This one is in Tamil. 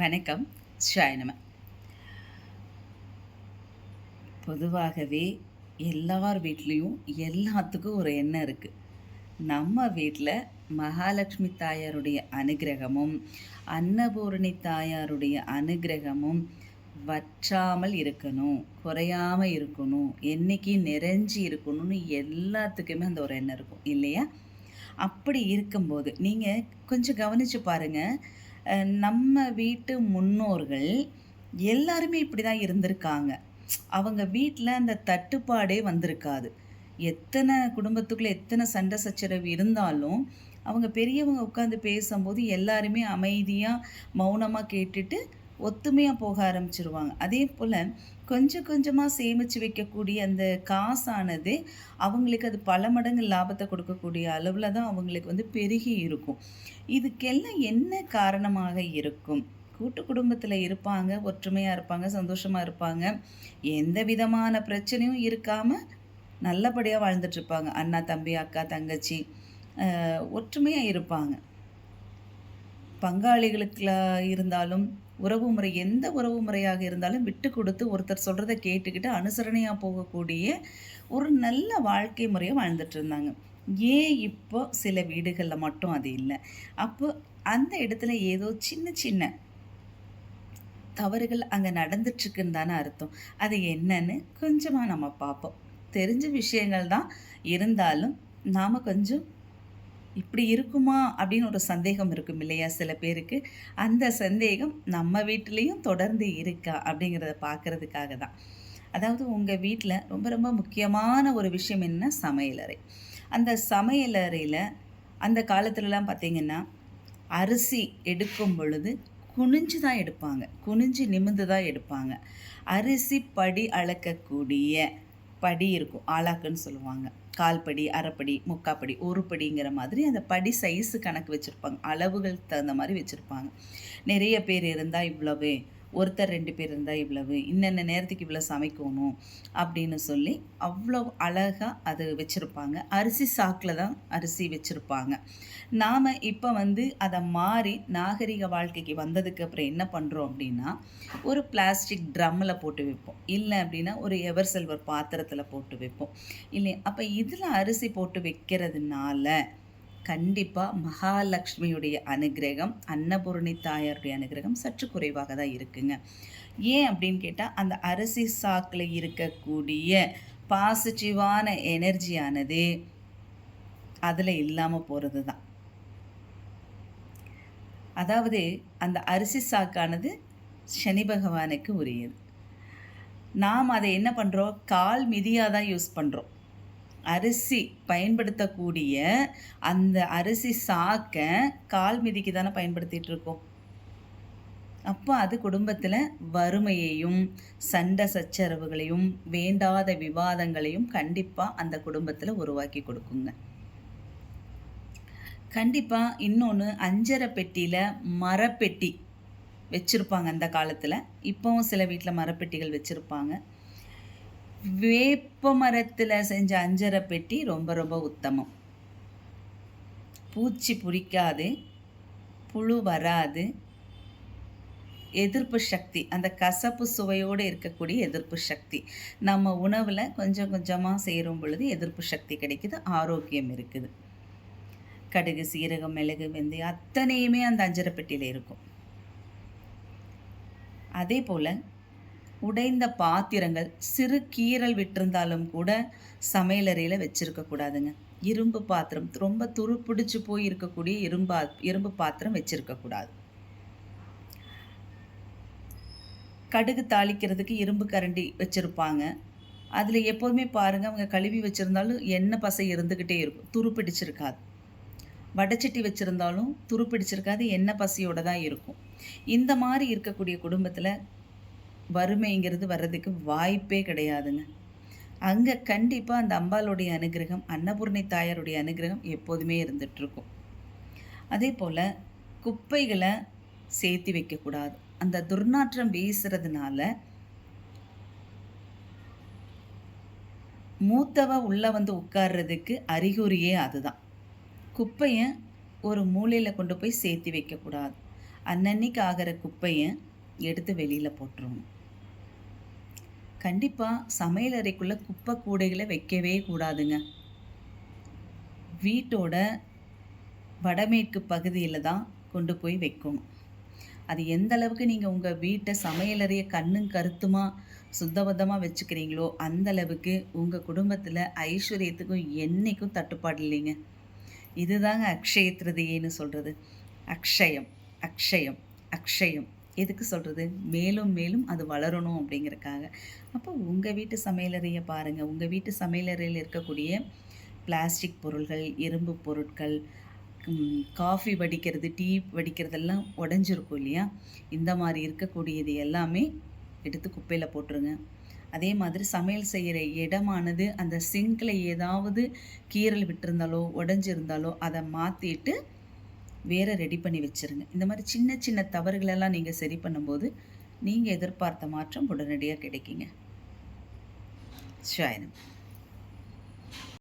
வணக்கம். ஷாயனம பொதுவாகவே எல்லார் வீட்லேயும் எல்லாத்துக்கும் ஒரு எண்ணம் இருக்குது நம்ம வீட்டில் மகாலட்சுமி தாயாருடைய அனுகிரகமும் அன்னபூரணி தாயாருடைய அனுகிரகமும் வற்றாமல் இருக்கணும் குறையாமல் இருக்கணும் என்றைக்கு நிறைஞ்சி இருக்கணும்னு எல்லாத்துக்குமே அந்த ஒரு எண்ணம் இருக்கும். இல்லையா? அப்படி இருக்கும்போது நீங்கள் கொஞ்சம் கவனித்து பாருங்கள் நம்ம வீட்டு முன்னோர்கள் எல்லாருமே இப்படி தான் இருந்திருக்காங்க. அவங்க வீட்டில் அந்த தட்டுப்பாடே வந்திருக்காது. எத்தனை குடும்பத்துக்குள்ளே எத்தனை சண்டை சச்சரவு இருந்தாலும் அவங்க பெரியவங்க உட்காந்து பேசும்போது எல்லாருமே அமைதியாக மௌனமாக கேட்டுட்டு ஒத்துமையாக போக ஆரம்பிச்சிருவாங்க. அதே போல் கொஞ்சம் கொஞ்சமாக சேமித்து வைக்கக்கூடிய அந்த காசானது அவங்களுக்கு அது பல மடங்கு லாபத்தை கொடுக்கக்கூடிய அளவில் தான் அவங்களுக்கு வந்து பெருகி இருக்கும். இதுக்கெல்லாம் என்ன காரணமாக இருக்கும்? கூட்டு குடும்பத்தில் இருப்பாங்க ஒற்றுமையாக இருப்பாங்க சந்தோஷமாக இருப்பாங்க. எந்த விதமான பிரச்சனையும் இருக்காமல் நல்லபடியாக வாழ்ந்துட்டுருப்பாங்க அண்ணா தம்பி அக்கா தங்கச்சி ஒற்றுமையாக இருப்பாங்க. பங்காளிகளுக்கு இருந்தாலும் உறவு முறை எந்த உறவு முறையாக இருந்தாலும் விட்டு கொடுத்து ஒருத்தர் சொல்கிறத கேட்டுக்கிட்டு அனுசரணையாக போகக்கூடிய ஒரு நல்ல வாழ்க்கை முறையை வாழ்ந்துட்டு இருந்தாங்க. ஏன் இப்போ சில வீடுகளில் மட்டும் அது இல்லை. அப்போ அந்த இடத்துல ஏதோ சின்ன சின்ன தவறுகள் அங்கே நடந்துட்டுருக்குன்னு தானே அர்த்தம். அது என்னன்னு கொஞ்சமாக நம்ம பார்ப்போம். தெரிஞ்ச விஷயங்கள் தான் இருந்தாலும் நாம் கொஞ்சம் இப்படி இருக்குமா அப்படின்னு ஒரு சந்தேகம் இருக்கும் இல்லையா சில பேருக்கு? அந்த சந்தேகம் நம்ம வீட்டிலையும் தொடர்ந்து இருக்கா அப்படிங்கிறத பார்க்குறதுக்காக தான். அதாவது உங்கள் வீட்டில் ரொம்ப ரொம்ப முக்கியமான ஒரு விஷயம் என்ன? சமையலறை. அந்த சமையலறையில் அந்த காலத்துலலாம் பார்த்திங்கன்னா அரிசி எடுக்கும் பொழுது குனிஞ்சு தான் எடுப்பாங்க. குனிஞ்சு நிமிந்து தான் எடுப்பாங்க. அரிசி படி அளக்கக்கூடிய படி இருக்கும். ஆளாக்குன்னு சொல்லுவாங்க. கால் படி அரைப்படி முக்காப்படி ஒரு படிங்கிற மாதிரி அந்த படி சைஸு கணக்கு வச்சுருப்பாங்க. அளவுகள் தகுந்த மாதிரி வச்சுருப்பாங்க. நிறைய பேர் இருந்தால் இவ்வளோவே ஒருத்தர் ரெண்டு பேர் இருந்தால் இவ்வளவு இன்னென்ன நேரத்துக்கு இவ்வளோ சமைக்கணும் அப்படின்னு சொல்லி அவ்வளோ அழகாக அது வச்சுருப்பாங்க. அரிசி சாக்கில் தான் அரிசி வச்சுருப்பாங்க. நாம் இப்போ வந்து அதை மாறி நாகரிக வாழ்க்கைக்கு வந்ததுக்கு அப்புறம் என்ன பண்ணுறோம் அப்படின்னா ஒரு பிளாஸ்டிக் ட்ரம்மில் போட்டு வைப்போம். இல்லை அப்படின்னா ஒரு எவர் செல்வர் பாத்திரத்தில் போட்டு வைப்போம். இல்லை அப்போ இதில் அரிசி போட்டு வைக்கிறதுனால கண்டிப்பாக மகாலட்சுமியுடைய அனுகிரகம் அன்னபூரணி தாயாருடைய அனுகிரகம் சற்று குறைவாக தான் இருக்குங்க. ஏன் அப்படின்னு கேட்டால் அந்த அரிசி சாக்கில் இருக்கக்கூடிய பாசிட்டிவான எனர்ஜியானது அதில் இல்லாமல் போகிறது தான். அதாவது அந்த அரிசி சாக்கானது சனி பகவானுக்கு உரியது. நாம் அதை என்ன பண்ணுறோம் கால் மிதியாக தான் யூஸ் பண்ணுறோம் அரிசி பயன்படுத்தக்கூடிய அந்த அரிசி சாக்கை கால் மிதிக்கு தானே பயன்படுத்திகிட்டு இருக்கோம். அப்போ அது குடும்பத்தில் வறுமையையும் சண்டை சச்சரவுகளையும் வேண்டாத விவாதங்களையும் கண்டிப்பாக அந்த குடும்பத்தில் உருவாக்கி கொடுக்குங்க. கண்டிப்பாக இன்னொன்று அஞ்சரை பெட்டியில் மரப்பெட்டி வச்சுருப்பாங்க அந்த காலத்தில். இப்போவும் சில வீட்டில் மரப்பெட்டிகள் வச்சுருப்பாங்க. வேப்ப மரத்தில் செஞ்ச அஞ்சரை பெட்டி ரொம்ப ரொம்ப உத்தமம். பூச்சி பிடிக்காது புழு வராது. எதிர்ப்பு சக்தி அந்த கசப்பு சுவையோடு இருக்கக்கூடிய எதிர்ப்பு சக்தி. நம்ம உணவில் கொஞ்சம் கொஞ்சமாக சேரும் பொழுது எதிர்ப்பு சக்தி கிடைக்குது ஆரோக்கியம் இருக்குது. கடுகு சீரகம் மிளகு வெந்தயம் அத்தனையுமே அந்த அஞ்சரை பெட்டியில் இருக்கும். அதே போல் உடைந்த பாத்திரங்கள் சிறு கீரல் விட்டிருந்தாலும் கூட சமையலறையில் வச்சுருக்கக்கூடாதுங்க இரும்பு பாத்திரம் ரொம்ப துரு பிடிச்சி போய் இருக்கக்கூடிய இரும்பா இரும்பு பாத்திரம் வச்சுருக்கக்கூடாது கடுகு தாளிக்கிறதுக்கு இரும்பு கரண்டி வச்சுருப்பாங்க. அதில் எப்போதுமே பாருங்கள் அவங்க கழுவி வச்சுருந்தாலும் எண்ணெய் பசை இருந்துக்கிட்டே இருக்கும். துரு பிடிச்சிருக்காது வடைச்சட்டி வச்சுருந்தாலும் துரு பிடிச்சிருக்காது எண்ணெய் பசையோடு தான் இருக்கும். இந்த மாதிரி இருக்கக்கூடிய குடும்பத்தில் வறுமைங்கிறது வர்றதுக்கு வாய்ப்பே கிடையாதுங்க. அங்கே கண்டிப்பாக அந்த அம்பாளுடைய அனுகிரகம் அன்னபூர்ணி தாயாருடைய அனுகிரகம் எப்போதுமே இருந்துகிட்ருக்கும் அதே போல் குப்பைகளை சேர்த்து வைக்கக்கூடாது. அந்த துர்நாற்றம் வீசுறதுனால மூத்தவ உள்ளே வந்து உட்கார்றதுக்கு அறிகுறியே அதுதான். குப்பையை ஒரு மூலையில் கொண்டு போய் சேர்த்து வைக்கக்கூடாது. அன்னன்னைக்கு ஆகிற குப்பையை எடுத்து வெளியில் போட்டுருவோம் கண்டிப்பாக சமையலறைக்குள்ளே குப்பை கூடைகளை வைக்கவே கூடாதுங்க. வீட்டோட வடமேற்கு பகுதியில் தான் கொண்டு போய் வைக்கணும். அது எந்த அளவுக்கு நீங்கள் உங்கள் வீட்டை சமையலறையை கண்ணும் கருத்துமாக சுத்தபத்தமாக வச்சுக்கிறீங்களோ, அந்த அளவுக்கு உங்கள் குடும்பத்தில் ஐஸ்வர்யத்துக்கும் என்னைக்கும் தட்டுப்பாடு இல்லைங்க. இதுதாங்க அக்ஷய திருதியைன்னு சொல்கிறது அக்ஷயம், அக்ஷயம், அக்ஷயம். எதுக்கு சொல்கிறது மேலும் மேலும் அது வளரணும் அப்படிங்கிறக்காக. அப்போ உங்கள் வீட்டு சமையலறையை பாருங்கள் உங்கள் வீட்டு சமையலறையில் இருக்கக்கூடிய பிளாஸ்டிக் பொருள்கள், இரும்பு பொருட்கள், காஃபி வடிக்கிறது, டீ வடிக்கிறதெல்லாம் உடஞ்சிருக்கும் இல்லையா? இந்த மாதிரி இருக்கக்கூடியது எல்லாமே எடுத்து குப்பையில் போட்டுருங்க. அதே மாதிரி சமையல் செய்கிற இடமானது அந்த சிங்கில் ஏதாவது கீறல் விட்டிருந்தாலோ, உடஞ்சிருந்தாலோ அதை மாற்றிட்டு வேற ரெடி பண்ணி வச்சுருங்க. இந்த மாதிரி சின்ன சின்ன தவறுகளெல்லாம் நீங்கள் சரி பண்ணும்போது, நீங்கள் எதிர்பார்த்த மாற்றம் உடனடியாக கிடைக்குங்க. ஷாயனம்.